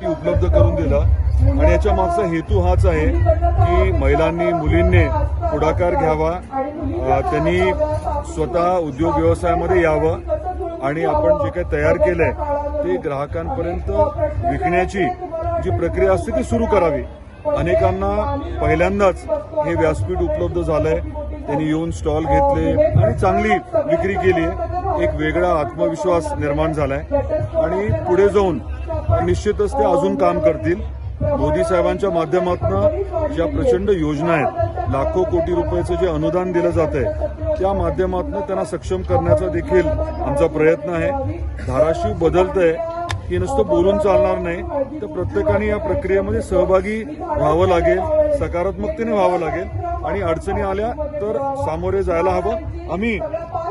ती उपलब्ध करून दिलं. आणि याच्या मागचा हेतू हाच आहे की महिलांनी मुलींनी पुढाकार घ्यावा. त्यांनी स्वतः उद्योग व्यवसायामध्ये यावं. आणि आपण जे काही तयार केलंय ते ग्राहकांपर्यंत विकण्याची जी प्रक्रिया असते ती सुरू करावी. अनेकांना पहिल्यांदाच हे व्यासपीठ उपलब्ध झालंय. त्यांनी येऊन स्टॉल घेतले आणि चांगली विक्री केली. आहे एक वेगळा आत्मविश्वास निर्माण झालाय. आणि पुढे जाऊन निश्चितच ते अजून काम करतील. मोदी साहेबांच्या माध्यमातून ज्या प्रचंड योजना आहेत लाखो कोटी रुपयाचं जे अनुदान दिलं जात आहे त्या माध्यमातून त्यांना सक्षम करण्याचा देखील आमचा प्रयत्न आहे. धाराशिव बदलतंय. की नुसतं बोलून चालणार नाही. तर प्रत्येकाने या प्रक्रियेमध्ये सहभागी व्हावं लागेल सकारात्मकतेने व्हावं लागेल आणि अडचणी आल्या तर सामोरे जायला हवं. आम्ही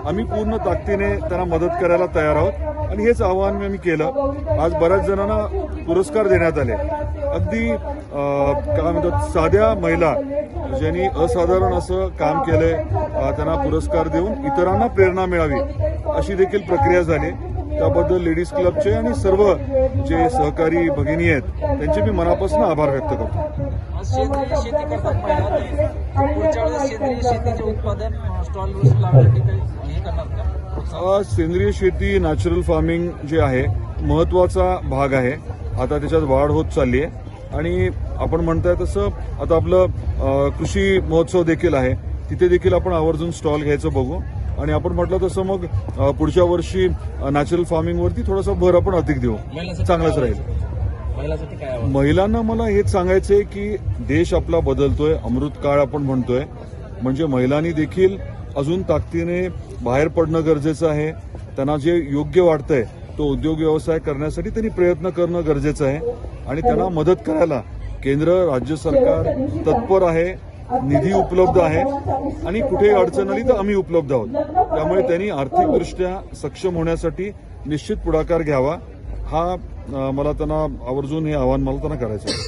आम्ही पूर्ण ताकदीने त्यांना मदत करायला तयार आहोत. आणि हेच आवाहन मी केलं. आज बऱ्याच जणांना पुरस्कार देण्यात आले. अगदी काय म्हणतात साध्या महिला ज्यांनी असाधारण असं काम केलंय त्यांना पुरस्कार देऊन इतरांना प्रेरणा मिळावी अशी देखील प्रक्रिया झाली. त्याबद्दल लेडीज क्लबचे आणि सर्व जे सहकारी भगिनी आहेत त्यांचे मी मनापासून आभार व्यक्त करतो. सेंद्रिय शेती करतात पुढच्या वेळेस सेंद्रिय शेतीचे उत्पादन सेंद्रिय नॅचरल फार्मिंग जे आहे महत्त्वाचा भाग आहे. आता त्याच्यात वाढ होत चालली आहे. आणि आपण म्हणताय तसं आता आपलं कृषी महोत्सव देखील आहे. तिथे देखील आपण आवर्जून स्टॉल घ्यायचं बघू. आणि आपण म्हटलं तसं मग पुढच्या वर्षी नॅचरल फार्मिंगवरती थोडासा भर आपण अधिक देऊ. चांगलंच राहील. महिलांना मला हेच सांगायचंय की देश आपला बदलतोय अमृत काळ आपण म्हणतोय. म्हणजे महिलांनी देखील अजून ताकदीने बाहेर पडणं गरजेचं आहे. त्यांना जे योग्य वाटतंय तो उद्योग व्यवसाय करण्यासाठी त्यांनी प्रयत्न करणं गरजेचं आहे. आणि त्यांना मदत करायला केंद्र राज्य सरकार तत्पर आहे. निधी उपलब्ध आहे आणि कुठे अडचण आली तर आम्ही उपलब्ध आहोत. त्यामुळे त्यांनी आर्थिकदृष्ट्या सक्षम होण्यासाठी निश्चित पुढाकार घ्यावा. हा मला त्यांना आवर्जून हे आवाहन मला त्यांना करायचं आहे.